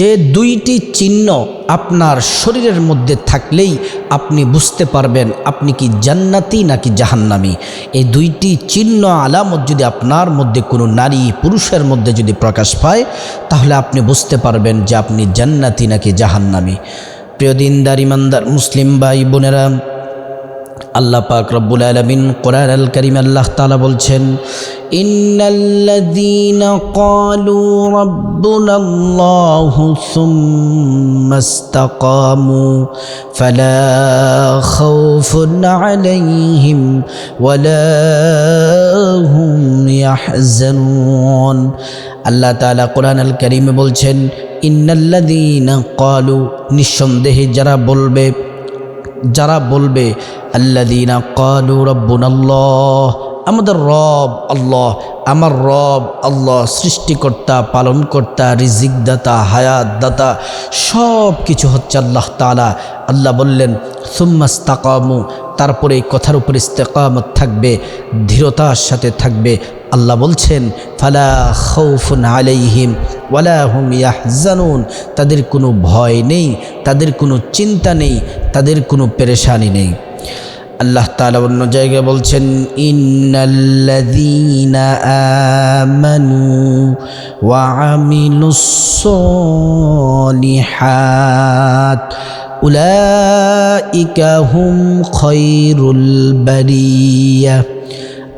যে দুইটি চিহ্ন আপনার শরীরের মধ্যে থাকলেই আপনি বুঝতে পারবেন আপনি কি জান্নাতি নাকি জাহান্নামি। এই দুইটি চিহ্ন আলামত যদি আপনার মধ্যে কোনো নারী পুরুষের মধ্যে যদি প্রকাশ পায়, তাহলে আপনি বুঝতে পারবেন যে আপনি জান্নাতি নাকি জাহান্নামি। প্রিয় দিনদার, ইমানদার, মুসলিম ভাই বোনেরা আল্লাহ পাক রব্বুল আলমিন কোরআন আল করিম আল্লাহ তালা বলছেন, ইন্নাল্লাযীনা ক্বালু রাব্বুনা আল্লাহু সুম্মা ইসতাকামু ফালা খাউফুন আলাইহিম ওয়ালা হুম ইয়াহজানুন। আল্লাহ তাআলা কোরআন আল করিমে বলছেন, ইন্নাল্লাযীনা ক্বালু, নিঃসন্দেহে যারা বলবে যারা বলবে আল্লাদিনা কালু রব্বুন আল্লাহ আমাদের রব আল্লাহ, আমার রব আল্লাহ, সৃষ্টিকর্তা, পালনকর্তা, রিজিকদাতা, হায়াতদাতা সব কিছু হচ্ছে আল্লাহ তালা আল্লাহ বললেন সুম্মাস্তাকামু তারপরে এই কথার উপর ইস্তেকামত থাকবে ধীরতার সাথে থাকবে। আল্লাহ বলছেন, ফালা খৌফুন আলাইহিম ওয়ালা হুম ইয়াহজানুন তাদের কোনো ভয় নেই, তাদের কোনো চিন্তা নেই, তাদের কোনো পেরেশানি নেই। আল্লাহ তালা অন্য জায়গায় বলছেন, ইন্নাল্লাযীনা আমানু ওয়া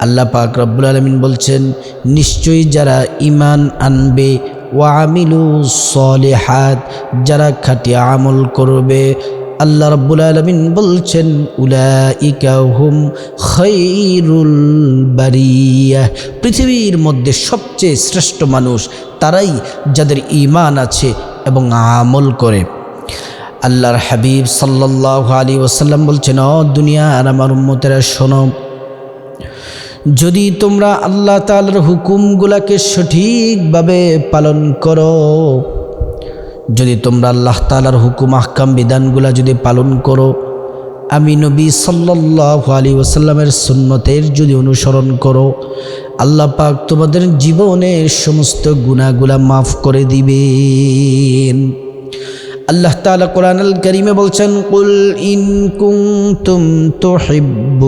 আল্লাহ পাক রব্বুল আলমিন বলছেন, নিশ্চয়ই যারা ইমান আনবে ওয়ামিলু সলেহাত, যারা খাটিয়া আমল করবে আল্লাহ রব্বুল আলমিন বলছেন, উলাইকা হুম খৈরুল বারিয়া। পৃথিবীর মধ্যে সবচেয়ে শ্রেষ্ঠ মানুষ তারাই যাদের ইমান আছে এবং আমল করে। আল্লাহর হাবিব সাল্লাহ আলী ওসাল্লাম বলছেন অ দুনিয়ার আমার উম্মতেরা, শোনো, যদি তোমরা আল্লাহ তালার হুকুমগুলাকে সঠিকভাবে পালন করো যদি তোমরা আল্লাহ তালার হুকুম, আহকাম, বিধানগুলা যদি পালন করো, আমি নবী সাল্লাহ আলী ওসাল্লামের সুন্নতের যদি অনুসরণ করো, আল্লাহ পাক তোমাদের জীবনের সমস্ত গুণাগুলা মাফ করে দিবেন। আল্লাহ তাআলা কোরআন আল করিমে বলছেন, কুল ইন কুনতুম তুহিব্বুনাল্লাহ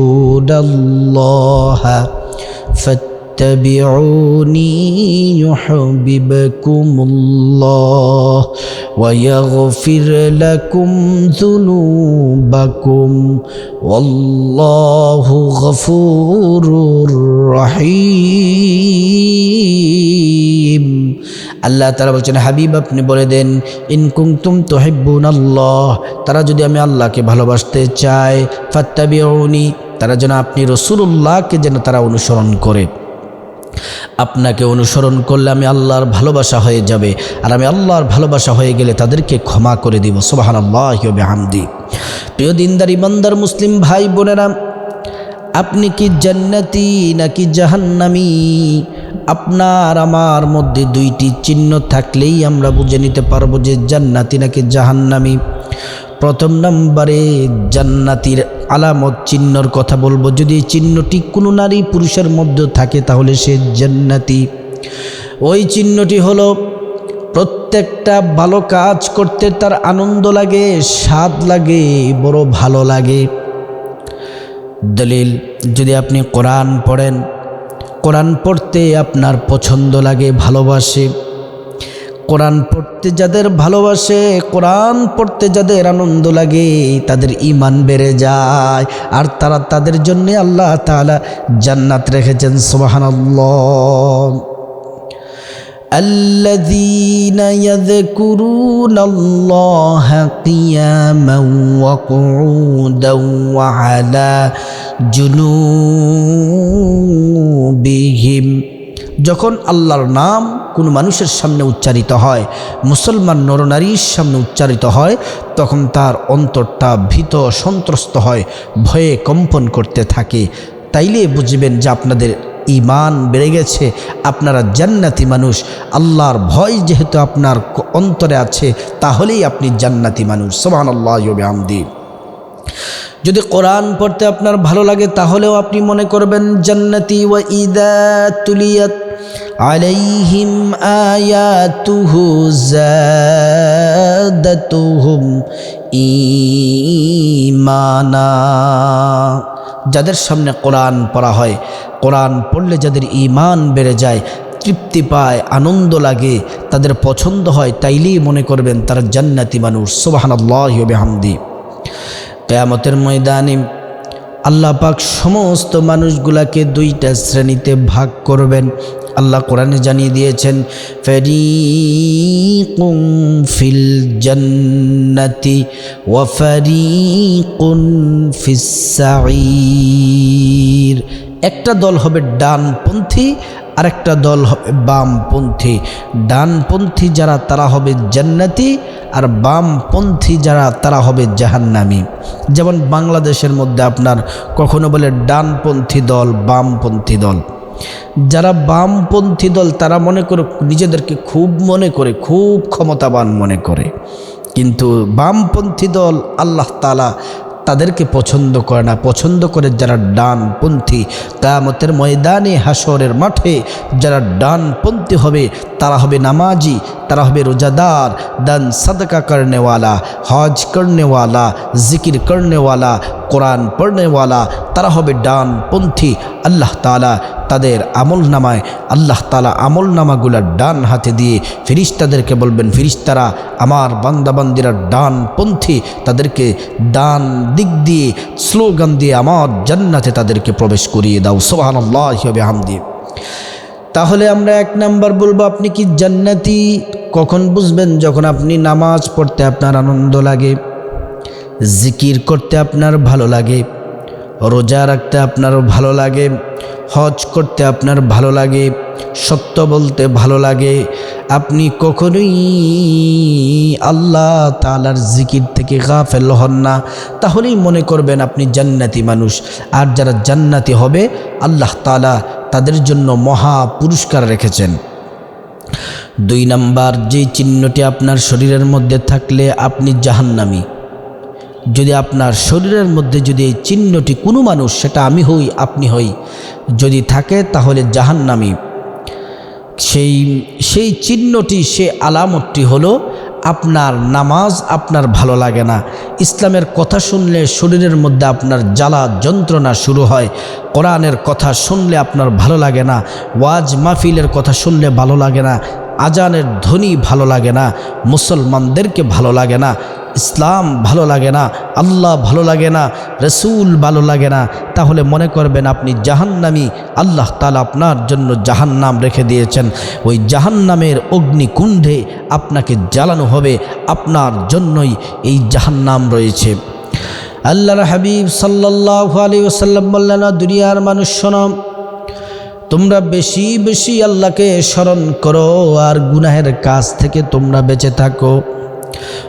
فاتبعوني يحببكم الله ويغفر لكم ذنوبكم والله غفور رحيم আল্লাহ তারা বলছেন হাবিব আপনি বলে দেন ইনকুমতুম তোহিব্বুন আল্লাহ তারা যদি আমি আল্লাহকে ভালোবাসতে চায় ফাত্তাবিউনি তারা যেন আপনি রসুল্লাহকে যেন তারা অনুসরণ করে আপনাকে অনুসরণ করলে আমি আল্লাহর ভালোবাসা হয়ে যাবে। আর আমি আল্লাহর ভালোবাসা হয়ে গেলে তাদেরকে ক্ষমা করে দিব। সোবাহান আল্লাহ হামদি প্রিয় দিনদার ইমানদার মুসলিম ভাই, বোনেরা, আপনি কি জান্নাতি নাকি জাহান্নামি? আপনার, আমার মধ্যে দুইটি চিহ্ন থাকলেই আমরা বুঝে নিতে পারব যে জান্নাতি নাকি জাহান্নামি। প্রথম নম্বরে জান্নাতির আলামত চিহ্নর কথা বলব। যদি চিহ্নটি কোনো নারী পুরুষের মধ্যে থাকে, তাহলে সে জান্নাতি। ওই চিহ্নটি হলো, প্রত্যেকটা ভালো কাজ করতে তার আনন্দ লাগে, স্বাদ লাগে, বড় ভালো লাগে। দলিল, যদি আপনি কোরআন পড়েন, কোরআন পড়তে আপনার পছন্দ লাগে, ভালোবাসে। কোরআন পড়তে যাদের ভালোবাসে কোরআন পড়তে যাদের আনন্দ লাগে তাদের ইমান বেড়ে যায় আর তারা তাদের জন্য আল্লাহ তালা জান্নাত রেখেছেন সোবাহান الذين يذكرون الله قياما وقعودا وعلى جنوبهم যখন আল্লাহর নাম কোনো মানুষের সামনে উচ্চারিত হয়, মুসলমান নরনারীর সামনে উচ্চারিত হয়, তখন তার অন্তরটা ভীত সন্ত্রস্ত হয়, ভয়ে কম্পন করতে থাকে। তাইলে বুঝবেন যে আপনাদের ইমান বেড়ে গেছে, আপনারা জান্নাতি মানুষ। আল্লাহর ভয় যেহেতু আপনার অন্তরে আছে, তাহলেই আপনি জান্নাতি মানুষ। সোহান আল্লাহ আমদি যদি কোরআন পড়তে আপনার ভালো লাগে, তাহলেও আপনি মনে করবেন, জান্নাতি ওয়া ইদা তুলিয়াত عليهم آياته زادتهم إيمانا যাদের সামনে কোরআন পড়া হয় কোরআন পড়লে যাদের ইমান বেড়ে যায় তৃপ্তি পায় আনন্দ লাগে তাদের পছন্দ হয় তাইলেই মনে করবেন তারা জান্নাতি মানুষ সুবাহান্লাহ হামদি কেয়ামতের ময়দানে আল্লাহ পাক সমস্ত মানুষগুলাকে দুইটা শ্রেণীতে ভাগ করবেন আল্লাহ কোরআনে জানিয়ে দিয়েছেন, ফেরিকুম ফিল জান্নাতি ওয়া ফারিকুন ফিস সাঈর। একটা দল হবে ডানপন্থী, আরেকটা দল হবে বামপন্থী। ডানপন্থী যারা, তারা হবে জান্নাতি আর বামপন্থী যারা, তারা হবে জাহান্নামি। যেমন বাংলাদেশের মধ্যে আপনার কখনো বলে ডানপন্থী দল, বামপন্থী দল। যারা বামপন্থী দল, তারা মনে করে নিজেদেরকে খুব মনে করে, খুব ক্ষমতাবান মনে করে। কিন্তু বামপন্থী দল আল্লাহ তালা তাদেরকে পছন্দ করে না। পছন্দ করে যারা ডানপন্থী কামতের ময়দানে হাসরের মাঠে যারা ডানপন্থী হবে, তারা হবে নামাজি, তারা হবে রোজাদার, দান সদকা করনেওয়ালা, হজ করনেওয়ালা, জিকির করনেওয়ালা কোরআন পড়নেওয়ালা, তারা হবে ডানপন্থী। আল্লাহ তালা তাদের আমল নামায় আল্লাহ তালা আমল নামাগুলার ডান হাতে দিয়ে ফিরিস্তাদেরকে বলবেন, ফিরিস্তারা, আমার বান্দাবান্দিরা ডানপন্থী, তাদেরকে ডান দিক দিয়ে, স্লোগান দিয়ে আমার জান্নাতে তাদেরকে প্রবেশ করিয়ে দাও। সোহান আল্লাহ হবে হামদি তাহলে আমরা এক নাম্বার বলব, আপনি কি জান্নাতি? কখন বুঝবেন? যখন আপনি নামাজ পড়তে আপনার আনন্দ লাগে। জিকির করতে আপনার ভালো লাগে, রোজা রাখতে আপনার ভালো লাগে, হজ করতে আপনার ভালো লাগে, সত্য বলতে ভালো লাগে। আপনি কখনোই আল্লাহ তালার জিকির থেকে গাফেল হন না, তাহলেই মনে করবেন আপনি জান্নাতি মানুষ। আর যারা জান্নাতি হবে, আল্লাহ তালা তাদের জন্য মহা পুরস্কার রেখেছেন। দুই নাম্বার, যে চিহ্নটি আপনার শরীরের মধ্যে থাকলে আপনি জাহান্নামি। যদি আপনার শরীরের মধ্যে যদি এই চিহ্নটি কোনো মানুষ, সেটা আমি হই, আপনি হই, যদি থাকে তাহলে জাহান্নামি। সেই সেই চিহ্নটি সে আলামতটি হলো আপনার নামাজ আপনার ভালো লাগে না। ইসলামের কথা শুনলে শরীরের মধ্যে আপনার জ্বালা যন্ত্রণা শুরু হয়। কোরআনের কথা শুনলে আপনার ভালো লাগে না। ওয়াজ মাহফিলের কথা শুনলে ভালো লাগে না। আজানের ধ্বনি ভালো লাগে না। মুসলমানদেরকে ভালো লাগে না। ইসলাম ভালো লাগে না, আল্লাহ ভালো লাগে না, রসুল ভালো লাগে না, তাহলে মনে করবেন আপনি জাহান্নামি, আল্লাহ তালা আপনার জন্য জাহান্নাম রেখে দিয়েছেন। ওই জাহান্নামের অগ্নিকুণ্ডে আপনাকে জ্বালানো হবে, আপনার জন্যই এই জাহান্নাম রয়েছে। আল্লাহর হাবিব সাল্লাহ আলী ওসাল্লাম বললেন দুনিয়ার মানুষ শোনম তোমরা বেশি বেশি আল্লাহকে স্মরণ করো, আর গুনাহের কাজ থেকে তোমরা বেঁচে থাকো।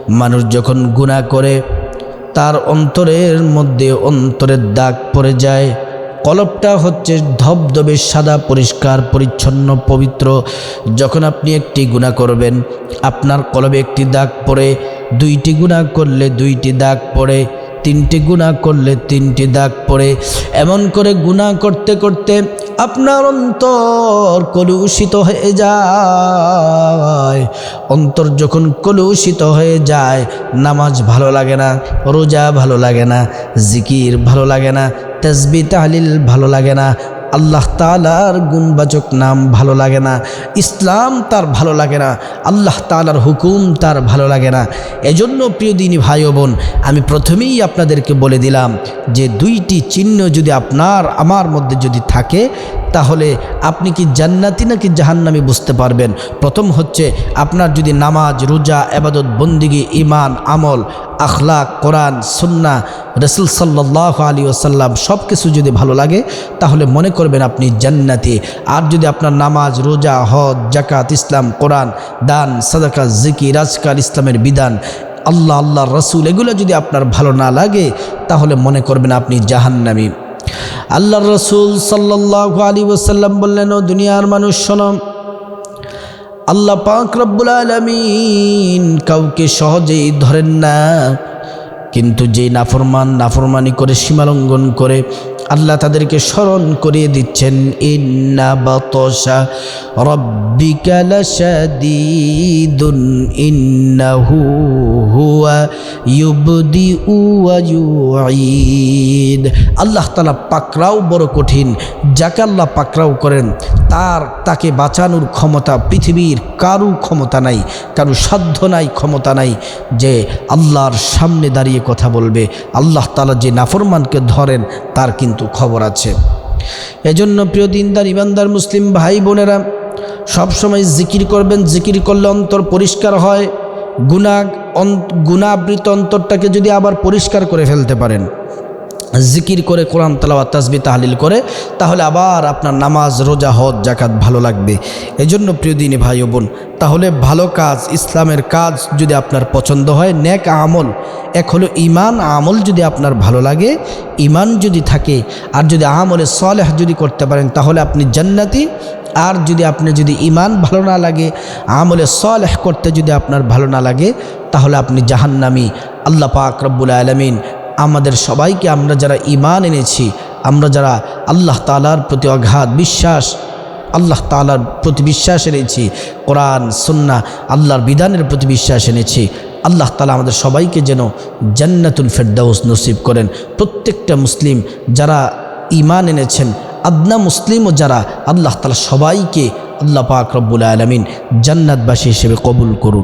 মানুষ যখন গুণা করে, তার অন্তরের মধ্যে অন্তরের দাগ পড়ে যায়। কলপটা হচ্ছে ধবধবে সাদা, পরিষ্কার, পরিচ্ছন্ন, পবিত্র। যখন আপনি একটি গুণা করবেন, আপনার কলবে একটি দাগ পড়ে। দুইটি গুণা করলে দুইটি দাগ পড়ে, তিনটি গুণা করলে তিনটি দাগ পড়ে। এমন করে গুণা করতে করতে আপনার অন্তর কলুষিত হয়ে যায়। অন্তর যখন কলুষিত হয়ে যায়, নামাজ ভালো লাগে না, রোজা ভালো লাগে না, জিকির ভালো লাগে না তেজবি তাহলিল ভালো লাগে না আল্লাহ তালার গুণবাচক নাম ভালো লাগে না, ইসলাম তার ভালো লাগে না, আল্লাহ তালার হুকুম তার ভালো লাগে না। এজন্য প্রিয় দিনী ভাই বোন, আমি প্রথমেই আপনাদেরকে বলে দিলাম যে দুইটি চিহ্ন যদি আপনার, আমার মধ্যে যদি থাকে, তাহলে আপনি কি জান্নাতি নাকি জাহান্নামি বুঝতে পারবেন? প্রথম হচ্ছে, আপনার যদি নামাজ, রোজা এবাদত বন্দিগি ইমান আমল আখলাক, কোরআন সুন্না রসুল সাল্লাহ আলী ওসাল্লাম সব কিছু যদি ভালো লাগে, তাহলে মনে করবেন আপনি জান্নাতি। আর যদি আপনার নামাজ, রোজা, হজ জাকাত ইসলাম, কোরআন, দান, সাদাকা জিকি রাজকার ইসলামের বিধান, আল্লাহ আল্লাহ রসুল, এগুলো যদি আপনার ভালো না লাগে, তাহলে মনে করবেন আপনি জাহান্নামি। আল্লাহ রসুল সাল্লাহ আলী ওসাল্লাম বললেন, ও দুনিয়ার মানুষ শোনম আল্লাহ পাক রব্বুল আলমিন কাউকে সহজেই ধরেন না। কিন্তু যে নাফরমান, নাফরমানি করে সীমালঙ্ঘন করে আল্লাহ তাদেরকে স্মরণ করিয়ে দিচ্ছেন আল্লাহ তালা পাকরাও বড় কঠিন, যাকে আল্লাহ পাকরাও করেন, তার, তাকে বাঁচানোর ক্ষমতা পৃথিবীর কারু ক্ষমতা নাই, কারু সাধ্য নাই, ক্ষমতা নাই, যে আল্লাহর সামনে দাঁড়িয়ে কথা বলবে। আল্লাহ তালা যে নাফরমানকে ধরেন, তার কিন্তু খবর আছে। এজন্য প্রিয় দিনদার, ইমানদার মুসলিম ভাই বোনেরা, সবসময় জিকির করবেন। জিকির করলে অন্তর পরিষ্কার হয়। গুণা গুণাবৃত অন্তরটাকে যদি আবার পরিষ্কার করে ফেলতে পারেন। জিকির করে কোরআন তালাওয়া তাসবি তাহলিল করে, তাহলে আবার আপনার নামাজ, রোজা, হজ জাকাত ভালো লাগবে। এজন্য প্রিয় দিনী ভাই ও বোন, তাহলে ভালো কাজ, ইসলামের কাজ যদি আপনার পছন্দ হয়, নেক আমল। এক হলো ইমান আমল যদি আপনার ভালো লাগে ইমান যদি থাকে, আর যদি আমলে সলেহ যদি করতে পারেন, তাহলে আপনি জান্নাতি। আর যদি আপনি, যদি ইমান ভালো না লাগে, আমলে সলেহ করতে যদি আপনার ভালো না লাগে, তাহলে আপনি জাহান্নামি। আল্লাহ পাক রব্বুল আলমিন আমাদের সবাইকে আমরা যারা ইমান এনেছি, আমরা যারা আল্লাহ তালার প্রতি অগাধ বিশ্বাস, আল্লাহ তালার প্রতি বিশ্বাস এনেছি, কোরআন সুন্না আল্লাহর বিধানের প্রতি বিশ্বাস এনেছি, আল্লাহ তালা আমাদের সবাইকে যেন জান্নাতুল ফেরদাউস নসিব করেন। প্রত্যেকটা মুসলিম যারা ইমান এনেছেন, আদনা মুসলিমও যারা, আল্লাহ তালা সবাইকে আল্লাহ পাক রব্বুল আলমিন জান্নাতবাসী হিসেবে কবুল করুন।